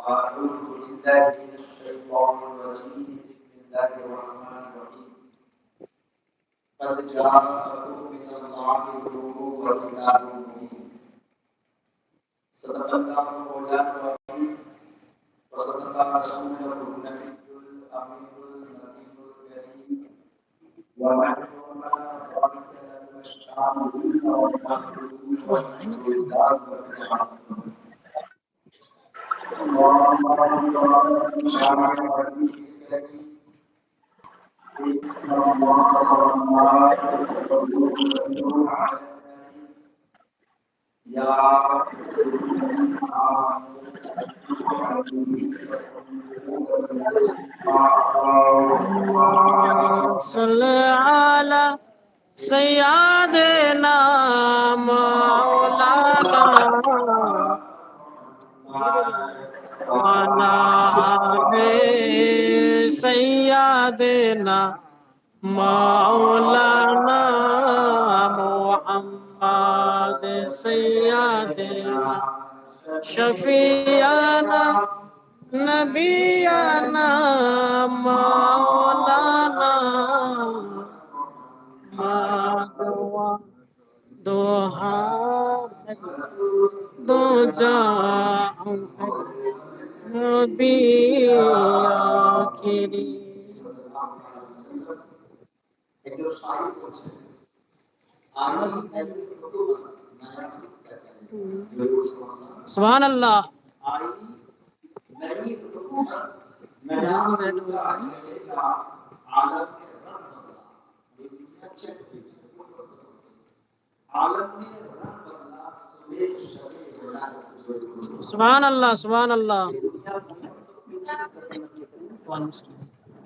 أعوذ بالله من الشيطان الرجيم. بسم الله الرحمن الرحيم. قد جاءكم من الله نور وكتاب مبين. صدق الله مولانا العظيم. وصدق رسوله النبي الأمين النبي الكريم. ونحن ما ذلك من الشعب والمخلوق والعلم والعلم صل على سيدنا مولانا দেনা মাওলানা মোহাম্মদ সৈয়াদেনা শফিয়ানা নবিয়ানা মাওলানা মাদওয়া দোহা দো যা নবী লেখক একজন শায়র বলছেন আমি এক ভগবান নায়ক শিক্ষা চাই? সুবহান আল্লাহ আই নই ভগবান নায়ক শিক্ষা চলেগা আলম রব বদলা ये दुनिया चेक कीजिए आलम ने रब बदला सुबह शबे बदला सुबहान अल्लाह सुबहान अल्लाह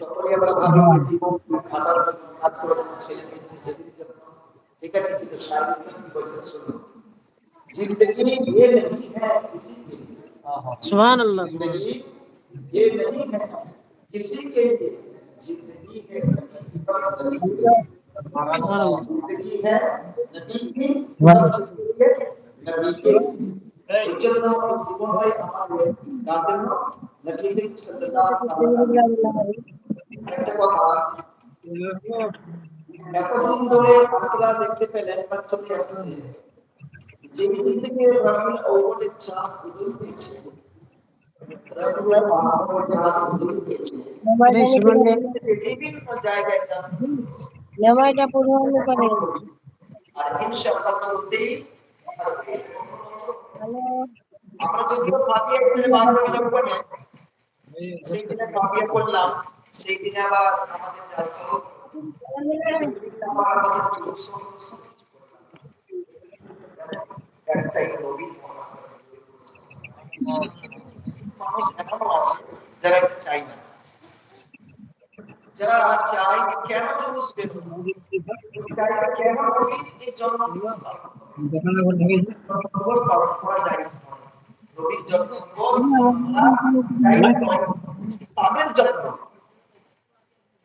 সকলে আমরা ভাবি যে জীবন খাটার জন্য কাজ করে ছেলে মেয়ে এদের জন্য ঠিক আছে কিন্তু শারীরিক কি বলছেন শুনুন जिंदगी ये नहीं है किसी के लिए सुभान अल्लाह जिंदगी ये नहीं है किसी के लिए जिंदगी है नबी की बस नबी के लिए। जिंदगी है नबी की बस किसके लिए? नबी के लिए। এই জন্য এই জীবনটাই আমাদের কার জন্য নবী এতদিন ধরে আপনারা দেখতে পেলেন বা চলে আসছে যেদিন থেকে রবিউল আউয়ালের চাঁদ উদয় হয়েছে বিভিন্ন জায়গায় চাঁদ নেমাইটা করে আর। আমরা যদিও পড়ে সেই দিনে ফাতিহা পড়লাম সেই দিনে আবার আমাদের জালসা হলো। সেই দিনে আবার আমাদের জুলুস হলো। একটাই নবী মানুষ এখনও আছে যারা এটা চাই না যারা চাই যে কেন জুলুস বের হলো চাই না কেন নবী এই জন্ম দিবস পালন করল? দিবস পালন করা যায় না। নবীর জন্ম দিবস আমরা জায়জ নয়। তাদের জন্য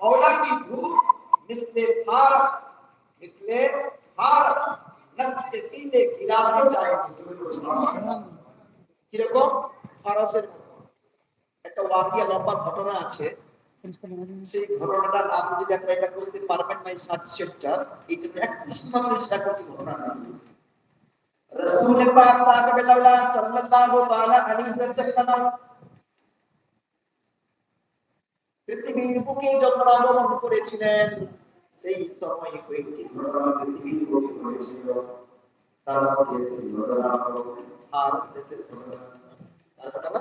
मौला की धूप मिसले फारस मिसले फारस नक्के तीले गिराते जाएँगे কিরকম ফারসের একটা ওয়াকিয়া লম্বা ঘটনা আছে সেই ঘটনাটার নাম যদি আপনারা এটা বুঝতে পারবেন না এই সাত সেক্টর এই জন্য একটু সামান্য সাক্ষাৎ ঘটনা রসুল পাক সাহেব সাল্লাল্লাহু তাআলা আলাইহি ওয়াসাল্লাম পৃথিবীর বুকে যখন আগমন করেছিলেন সেই সময় কয়েকটি ঘটনা পৃথিবীর বুকে ঘটেছিল তার মধ্যে একটি ঘটনা হলো ফারস দেশের ঘটনা। তার ঘটনা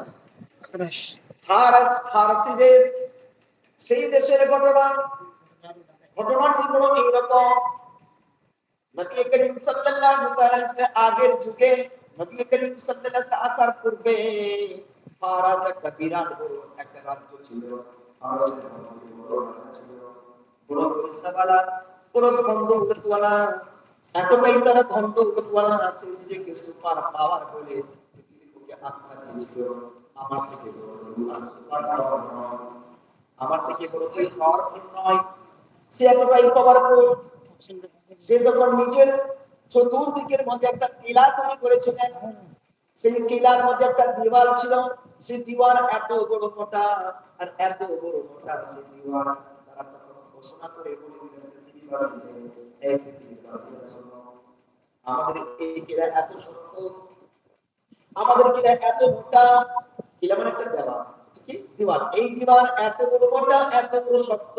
ফারস ফারসি দেশ সেই দেশের ঘটনা। ঘটনাটি হলো এইরকম। নবী করিম সাল্লাল্লাহু তাআলা ইসলামের আগের যুগে নবী করিম সাল্লাল্লাহু আলাইহি আসার পূর্বে ফারাজ একটা বিরাট বড় একটা রাজ্য ছিল। এতটাই তারা আছে পাওয়ার বলে পৃথিবীকে দিয়েছিল। আমার থেকে আমার থেকে বড় ওই পাওয়ারফুল নয়। সে এতটাই পাওয়ারফুল সে তখন নিজের চতুর্দিকের মধ্যে একটা কিলা তৈরি করেছিলেন। সেই কিলার মধ্যে একটা দিওয়াল ছিল, সেই দিওয়াল এত বড় মোটা, আর এত বড় মোটা সেই দিওয়াল তারা তখন ঘোষণা করে আমাদের এই এত শক্ত আমাদের কিলা এত মোটা, কিলা মানে একটা দিওয়াল এই দিওয়াল এত বড় এত বড় শক্ত,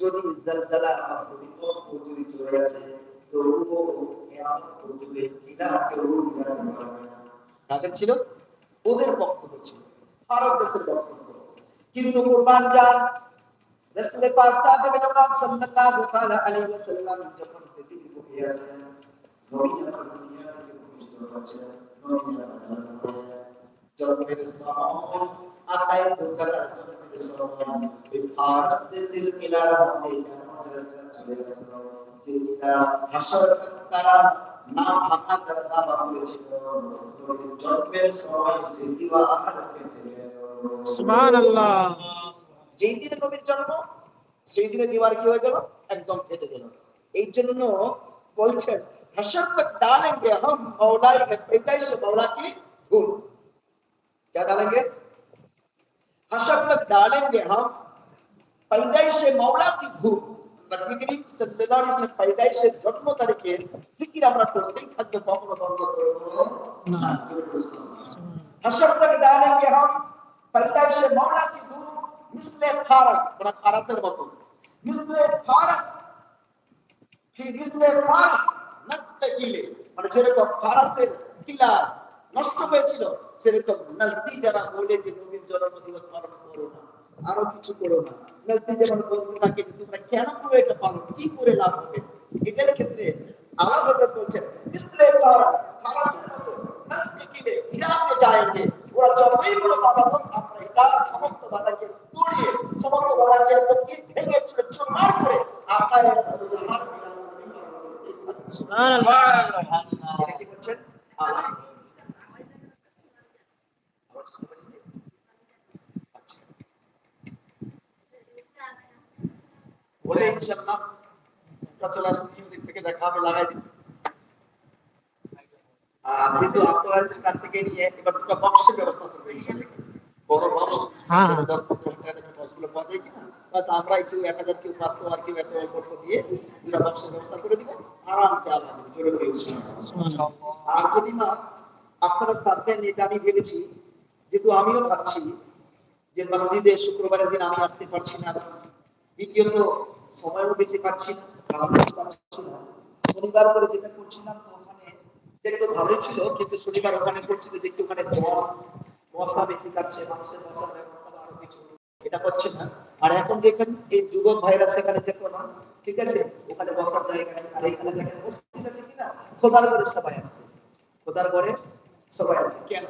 যদি তাদের ছিল, ওদের বক্তব্য ছিল, ভারত দেশের বক্তব্য। কিন্তু কুরবান যান রাসূল পাক সাল্লাল্লাহু তাআলা আলাইহি ওয়াসাল্লাম যখন পৃথিবী বুকে আসেন নবী দুনিয়া থেকে প্রতিষ্ঠিত হচ্ছেন জন্মের সময় আকায় দুর্গার জন্মের সময় এই ফারস দেশের কিলার মধ্যে চলে আসলো। তারা না ভাঙা যারা দাবা করেছিল জন্মের সময় স্মৃতিবা আকার সুবহানাল্লাহ যেই দিনে নবীর জন্ম সেই দিনে দিবার কি হয়ে গেল একদম ফেটে গেল এই জন্য বলছেন हशर पर डालेंगे हम मौला पैदाइश मौला की धूल क्या डालेंगे हशर पर डालेंगे हम पैदाइश मौला की धूल মানে, মানে, মানে যেরকম ফারাসের কিলা নষ্ট হয়েছিল, সেরকম নাজদি যারা বলে যে নবীর জন্মদিবস পালন করো না, আরও কিছু করো না। নজদি যেমন বলতে থাকে যে তোমরা কেন করে এটা পালন কি করে লাভ হবে? এটার ক্ষেত্রে আলাদা বলছেন মিসলে ফারাস ফারাসের মতো নস্তাকিলে ইরাকে যায়নি ওরা যতই বড় বাধা হোক আমরা এটা সমস্ত বাধাকে তড়িয়ে সমস্ত বাধাকে একদম ভেঙে চুরে চুরমার করে আকায় সুবহানাল্লাহ। এটা কি বলছেন আল্লাহ আচ্ছা। বলে ইনশাআল্লাহ চলে আসুন দিক থেকে দেখা হবে লাগাই দিন। আর যেহেতু আপনাদের কাছ থেকে নিয়ে এবার দুটো বক্সের ব্যবস্থা করবে বড় বক্স হ্যাঁ, হ্যাঁ। দশ পনেরো টাকা বক্সগুলো পাওয়া যায় কিনা? বাস আমরা একটু এক হাজার কেউ পাঁচশো আর কেউ এত অল্প দিয়ে দুটা বক্সের ব্যবস্থা করে দিব আরামসে আল্লাহ জোরে করে আর যদি না আপনারা সাথে নিতে আমি ভেবেছি যেহেতু আমিও ভাবছি যে মসজিদে শুক্রবারের দিন আমি আসতে পারছি না। দ্বিতীয়ত সময়ও বেশি পাচ্ছি পাচ্ছি না। শনিবার করে যেটা করছিলাম ওখানে দেখতে ভালোই ছিল, কিন্তু শনিবার ওখানে করছি তো দেখি ওখানে জল মশা বেশি কাটছে মানুষের মশার ব্যবস্থা আরও কিছু। এটা করছে না। আর এখন দেখেন, এই যুবক ভাইরা সেখানে যেত না, ঠিক আছে? ওখানে বসার জায়গা নেই। আর এখানে দেখেন, মসজিদ আছে কিনা খোদার করে সবাই আছে। খোদার করে সবাই আছে। কেন?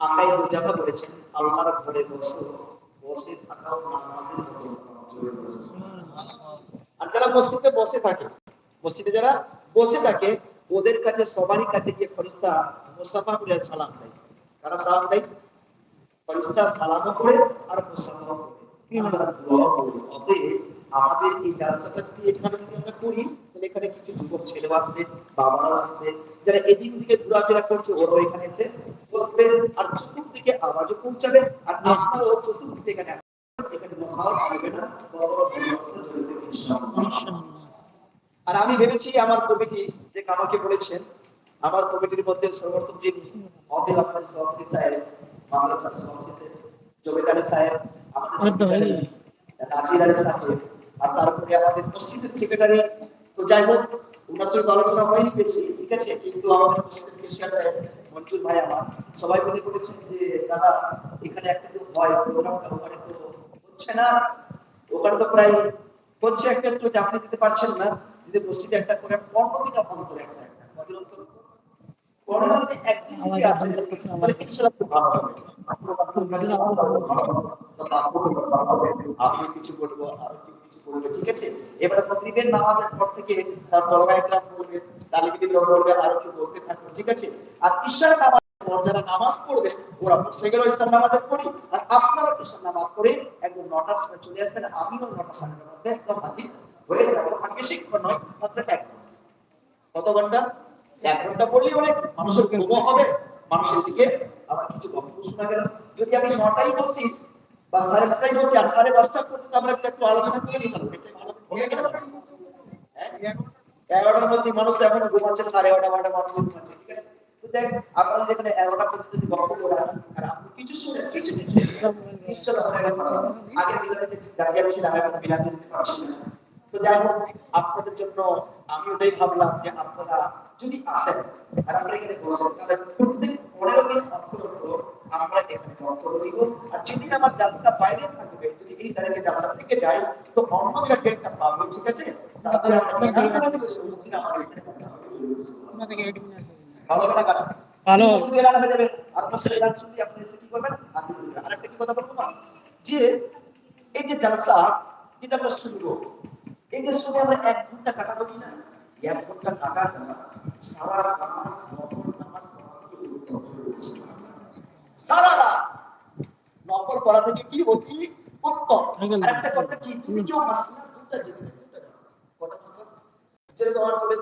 আকাই দুজাবা বলেছেন আল্লাহর ঘরে বসো। বসে থাকাও নামাজের আর যারা মসজিদে বসে থাকে, মসজিদে যারা বসে থাকে, ওদের কাছে, সবারই কাছে গিয়ে ফরিস্তা মুসাফা বলে সালাম দেয়। কারা সালাম দেয়? ফরিস্তা সালামও করে আর মুসাফাও করে। করি আমাদের এই জালসাটা যদি এখানে যদি আমরা করি, তাহলে এখানে কিছু যুবক ছেলেও আসবে, বাবারাও আসবে। যারা এদিক ওদিকে ঘোরাফেরা করছে, ওরাও এখানে এসে বসবে। আর চতুর্দিকে আওয়াজও পৌঁছাবে। আর আপনারাও চতুর্দিকে এখানে আর আমি ভেবেছি আমার কমিটি যে আমাকে বলেছেন আমার কমিটির মধ্যে সর্বপ্রথম যিনি অদেব আপনার সভাপতি সাহেব মাদ্রাসার সভাপতি সাহেব জমিদারি সাহেব আমাদের অর্ধ নাজির আলী সাহেব আর তারপরে আমাদের মসজিদের সেক্রেটারি তো যাই হোক ওনার সঙ্গে আলোচনা হয়নি বেশি ঠিক আছে কিন্তু আমাদের মসজিদের কেশিয়ার সাহেব মঞ্জুর ভাই আমার সবাই মিলে বলেছেন যে দাদা এখানে একটা হয় প্রোগ্রামটা ওখানে হচ্ছে না ওখানে তো প্রায় হচ্ছে একটা একটু আপনি দিতে পারছেন না যদি মসজিদে একটা করে পনেরো দিন অন্তর একটা একটা? কদিন অন্তর? পনেরো দিনে একদিন যদি আসেন তাহলে ইনশাল্লাহ খুব ভালো হবে। আমি কিছু বলব আর কেউ কিছু বলবে ঠিক আছে? এবারে মাগরিবের নামাজের পর থেকে তার জলবায়ুগ্রাম বলবে তালিবিদিন বলবে আর কেউ বলতে থাকবে ঠিক আছে? আর ঈশার নামাজ যারা নামাজ পড়বে ওরা বসে গেল ঈশার নামাজের পড়ি আর আপনারা ঈশ্বর নামাজ পড়ে নটার সময় চলে আসবেন, আমিও নটা সাড়ে নটার একদম হাজির হয়ে যাব। আর বেশিক্ষণ নয় মাত্র এক। কত ঘণ্টা? এক ঘণ্টা পড়লেই অনেক মানুষের ঘুমও হবে, মানুষের দিকে আবার কিছু গল্প শোনা গেল। যদি আমি নটাই বসি বা সাড়ে নটাই বসি আর সাড়ে দশটা পর্যন্ত আমরা একটু আলোচনা করে ভালো হয়ে? এগারোটার মধ্যে মানুষ এখন ঘুমাচ্ছে, সাড়ে এগারোটা, বারোটা মানুষ ঘুমাচ্ছে ঠিক আছে? দেখ আপনারা যেখানে এগারোটা পর্যন্ত গল্প করা আপনি কিছু শুনে কিছু কিছু আগে বিলাতে দাঁড়িয়ে ছিলাম এখন বিলাতে তো যাই হোক আপনাদের জন্য আমি ওটাই ভাবলাম যে আপনারা যদি আসেন আর আমরা এখানে বসেন তাহলে প্রত্যেক পনেরো দিন অন্তর আমরা এখানে বক্তব্য দিব আর যেদিন আমার জালসা বাইরে থাকবে যদি এই তারিখে জালসা থেকে যায় তো অন্য দিনের ডেটটা পাবো ঠিক আছে তারপরে আমরা আমার এখানে। ভালো হবে না খারাপ? ভালো। মুসলিম এলাকা হয়ে যাবে। আর মুসলিম এলাকা শুনলে আপনি এসে কি করবেন? আরেকটা কি কথা বলব না যে এই যে জালসা যেটা আমরা শুনব এই যে শুনে আমরা এক ঘণ্টা কাটাবো কি না? এক ঘণ্টা কাটাটা সারা রাত নফল নামাজ থেকে সারা রাত নফল পড়া থেকে কি অতি উত্তম? আরেকটা কথা কি? তুমি কেউ মাসলা দুটা জেনে দুটা জানো। যেরকম আমার চলে